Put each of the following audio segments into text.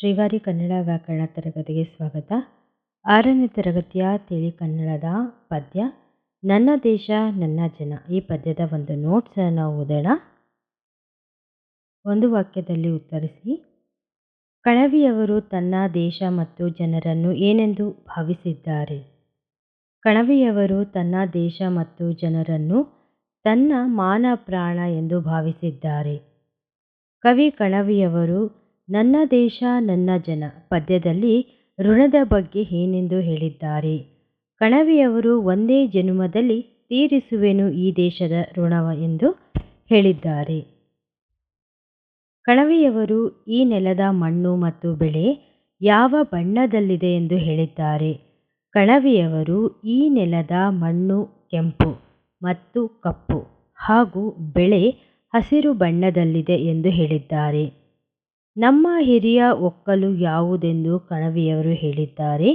ಶ್ರೀವಾರಿ ಕನ್ನಡ ವ್ಯಾಕರಣ ತರಗತಿಗೆ ಸ್ವಾಗತ. ಆರನೇ ತರಗತಿಯ ತಿಳಿ ಕನ್ನಡದ ಪದ್ಯ, ನನ್ನ ದೇಶ, ನನ್ನ ಜನ ಈ ಪದ್ಯದ ಒಂದು ನೋಟ್ಸನ್ನು ಓದೋಣ. ಒಂದು ವಾಕ್ಯದಲ್ಲಿ ಉತ್ತರಿಸಿ, ಕಣವಿಯವರು ತನ್ನ ದೇಶ ಮತ್ತು ಜನರನ್ನು ಏನೆಂದು ಭಾವಿಸಿದ್ದಾರೆ? ಕಣವಿಯವರು ತನ್ನ ದೇಶ ಮತ್ತು ಜನರನ್ನು ತನ್ನ ಮಾನ ಪ್ರಾಣ ಎಂದು ಭಾವಿಸಿದ್ದಾರೆ. ಕವಿ ಕಣವಿಯವರು ನನ್ನ ದೇಶ, ನನ್ನ ಜನ ಪದ್ಯದಲ್ಲಿ ಋಣದ ಬಗ್ಗೆ ಏನೆಂದು ಹೇಳಿದ್ದಾರೆ? ಕಣವಿಯವರು ಒಂದೇ ಜನುಮದಲ್ಲಿ ತೀರಿಸುವೆನು ಈ ದೇಶದ ಋಣವ ಎಂದು ಹೇಳಿದ್ದಾರೆ. ಕಣವಿಯವರು ಈ ನೆಲದ ಮಣ್ಣು ಮತ್ತು ಬೆಳೆ ಯಾವ ಬಣ್ಣದಲ್ಲಿದೆ ಎಂದು ಹೇಳಿದ್ದಾರೆ. ಕಣವಿಯವರು ಈ ನೆಲದ ಮಣ್ಣು, ಕೆಂಪು ಮತ್ತು ಕಪ್ಪು ಹಾಗೂ ಬೆಳೆ ಹಸಿರು ಬಣ್ಣದಲ್ಲಿದೆ ಎಂದು ಹೇಳಿದ್ದಾರೆ. ನಮ್ಮ ಹಿರಿಯ ಒಕ್ಕಲು ಯಾವುದೆಂದು ಕಣವಿಯವರು ಹೇಳಿದ್ದಾರೆ.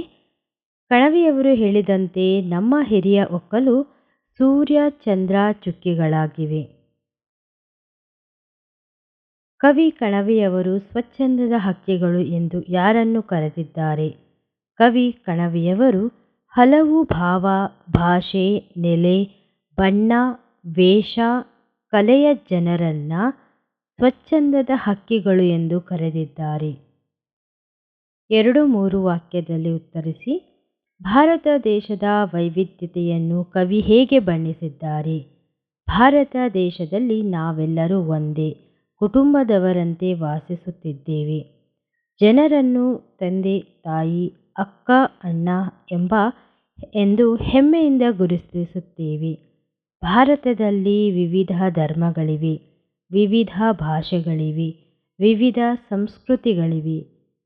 ಕಣವಿಯವರು ಹೇಳಿದಂತೆ ನಮ್ಮ ಹಿರಿಯ ಒಕ್ಕಲು ಸೂರ್ಯ ಚಂದ್ರ ಚುಕ್ಕಿಗಳಾಗಿವೆ. ಕವಿ ಕಣವಿಯವರು ಸ್ವಚ್ಛಂದದ ಹಕ್ಕಿಗಳು ಎಂದು ಯಾರನ್ನು ಕರೆದಿದ್ದಾರೆ? ಕವಿ ಕಣವಿಯವರು ಹಲವು ಭಾವ, ಭಾಷೆ, ನೆಲೆ, ಬಣ್ಣ, ವೇಷ, ಕಲೆಯ ಜನರನ್ನು ಸ್ವಚ್ಛಂದದ ಹಕ್ಕಿಗಳು ಎಂದು ಕರೆದಿದ್ದಾರೆ. ಎರಡು ಮೂರು ವಾಕ್ಯದಲ್ಲಿ ಉತ್ತರಿಸಿ, ಭಾರತ ದೇಶದ ವೈವಿಧ್ಯತೆಯನ್ನು ಕವಿ ಹೇಗೆ ಬಣ್ಣಿಸಿದ್ದಾರೆ? ಭಾರತ ದೇಶದಲ್ಲಿ ನಾವೆಲ್ಲರೂ ಒಂದೇ, ಕುಟುಂಬದವರಂತೆ ವಾಸಿಸುತ್ತಿದ್ದೇವೆ. ಜನರನ್ನು ತಂದೆ, ತಾಯಿ, ಅಕ್ಕ, ಅಣ್ಣ ಎಂಬ ಎಂದು ಹೆಮ್ಮೆಯಿಂದ ಗುರುತಿಸುತ್ತೇವೆ. ಭಾರತದಲ್ಲಿ ವಿವಿಧ ಧರ್ಮಗಳಿವೆ. ವಿವಿಧ ಭಾಷೆಗಳಿವೆ, ವಿವಿಧ ಸಂಸ್ಕೃತಿಗಳಿವೆ,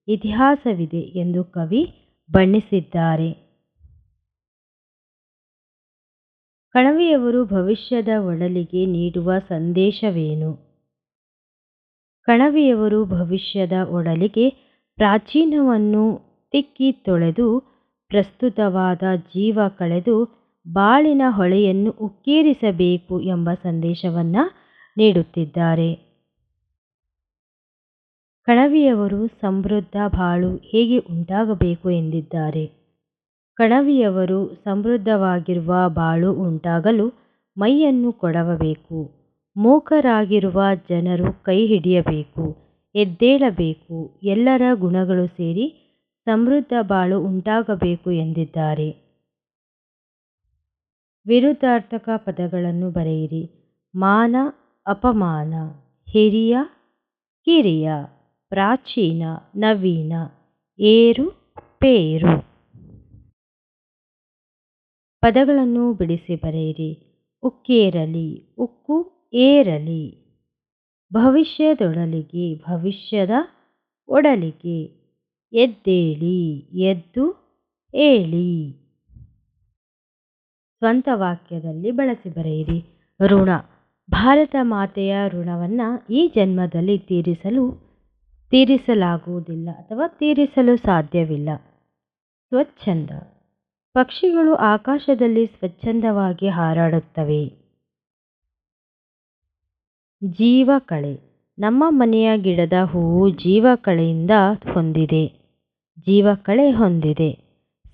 ಇತಿಹಾಸವಿದೆ ಎಂದು ಕವಿ ಬಣ್ಣಿಸಿದ್ದಾರೆ. ಕಣವಿಯವರು ಭವಿಷ್ಯದ ಒಡಲಿಗೆ ನೀಡುವ ಸಂದೇಶವೇನು? ಕಣವಿಯವರು ಭವಿಷ್ಯದ ಒಡಲಿಗೆ ಪ್ರಾಚೀನವನ್ನು ತಿಕ್ಕಿ ತೊಳೆದು, ಪ್ರಸ್ತುತವಾದ ಜೀವ ಕಳೆದು, ಬಾಳಿನ ಹೊಳೆಯನ್ನು ಉಕ್ಕೇರಿಸಬೇಕು ಎಂಬ ಸಂದೇಶವನ್ನು ನೀಡುತ್ತಿದ್ದಾರೆ. ಕಣವಿಯವರು ಸಮೃದ್ಧ ಬಾಳು ಹೇಗೆ ಉಂಟಾಗಬೇಕು ಎಂದಿದ್ದಾರೆ. ಕಣವಿಯವರು ಸಮೃದ್ಧವಾಗಿರುವ ಬಾಳು ಉಂಟಾಗಲು ಮೈಯನ್ನು ಕೊಡವಬೇಕು. ಮೂಕರಾಗಿರುವ ಜನರು ಕೈ ಹಿಡಿಯಬೇಕು, ಎದ್ದೇಳಬೇಕು, ಎಲ್ಲರ ಗುಣಗಳು ಸೇರಿ ಸಮೃದ್ಧ ಬಾಳು ಉಂಟಾಗಬೇಕು ಎಂದಿದ್ದಾರೆ. ವಿರುದ್ಧಾರ್ಥಕ ಪದಗಳನ್ನು ಬರೆಯಿರಿ. ಮಾನ ಅಪಮಾನ, ಹಿರಿಯ, ಕಿರಿಯ, ಪ್ರಾಚೀನ, ನವೀನ, ಏರು, ಪೇರು. ಪದಗಳನ್ನು ಬಿಡಿಸಿ ಬರೆಯಿರಿ. ಉಕ್ಕೇರಲಿ, ಉಕ್ಕು ಏರಲಿ. ಭವಿಷ್ಯದೊಡಲಿಗೆ, ಭವಿಷ್ಯದ ಒಡಲಿಗೆ. ಎದ್ದೇಳಿ, ಎದ್ದು, ಏಳಿ. ಸ್ವಂತ ವಾಕ್ಯದಲ್ಲಿ ಬಳಸಿ ಬರೆಯಿರಿ. ಋಣ. ಭಾರತ ಮಾತೆಯ ಋಣವನ್ನು ಈ ಜನ್ಮದಲ್ಲಿ ತೀರಿಸಲು, ತೀರಿಸಲಾಗುವುದಿಲ್ಲ ಅಥವಾ ತೀರಿಸಲು ಸಾಧ್ಯವಿಲ್ಲ. ಸ್ವಚ್ಛಂದ. ಪಕ್ಷಿಗಳು ಆಕಾಶದಲ್ಲಿ ಸ್ವಚ್ಛಂದವಾಗಿ ಹಾರಾಡುತ್ತವೆ. ಜೀವಕಳೆ. ನಮ್ಮ ಮನೆಯ ಗಿಡದ ಹೂವು ಜೀವಕಳೆಯಿಂದ ಹೊಂದಿದೆ. ಜೀವಕಳೆ ಹೊಂದಿದೆ.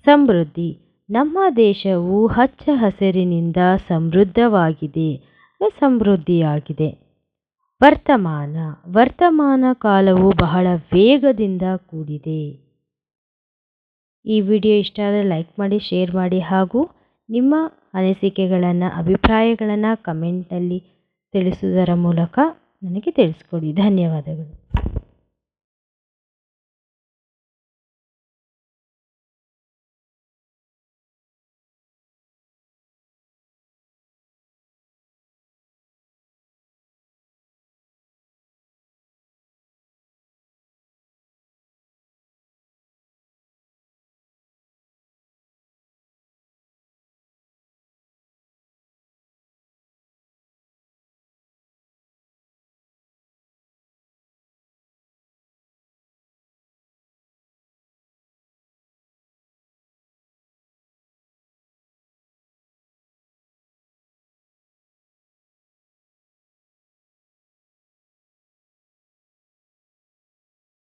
ಸಮೃದ್ಧಿ. ನಮ್ಮ ದೇಶವು ಹಚ್ಚ ಹಸಿರಿನಿಂದ ಸಮೃದ್ಧವಾಗಿದೆ. ಸಮೃದ್ಧಿಯಾಗಿದೆ. ವರ್ತಮಾನ. ವರ್ತಮಾನ ಕಾಲವು ಬಹಳ ವೇಗದಿಂದ ಕೂಡಿದೆ. ಈ ವಿಡಿಯೋ ಇಷ್ಟ ಆದರೆ ಲೈಕ್ ಮಾಡಿ, ಶೇರ್ ಮಾಡಿ ಹಾಗೂ ನಿಮ್ಮ ಅನಿಸಿಕೆಗಳನ್ನು, ಅಭಿಪ್ರಾಯಗಳನ್ನು ಕಮೆಂಟಲ್ಲಿ ತಿಳಿಸುವುದರ ಮೂಲಕ ನನಗೆ ತಿಳಿಸ್ಕೊಡಿ. ಧನ್ಯವಾದಗಳು.